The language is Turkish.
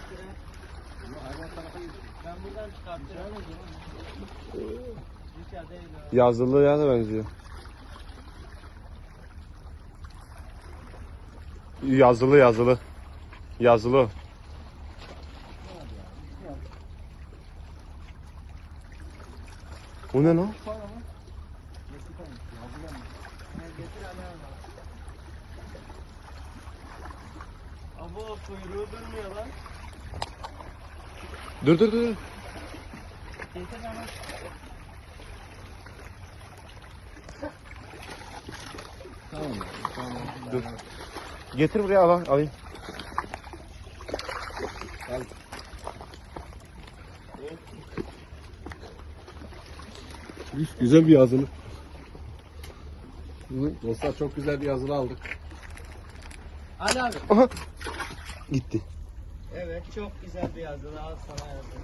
getirin. Ben buradan çıkartacağım. Hiç ya değil o. Yazılı ya da benziyor. Yazılı yazılı. Yazılı. O ne lan? Abo kuyruğu durmuyor lan. Dur dur dur. Getir bana. Dur. Getir buraya al alayım. Güzel bir yazılı. Dostlar çok güzel bir yazılı aldık. Ali abi. Aha. Gitti. Evet çok güzel bir yazılı al sana yazılı.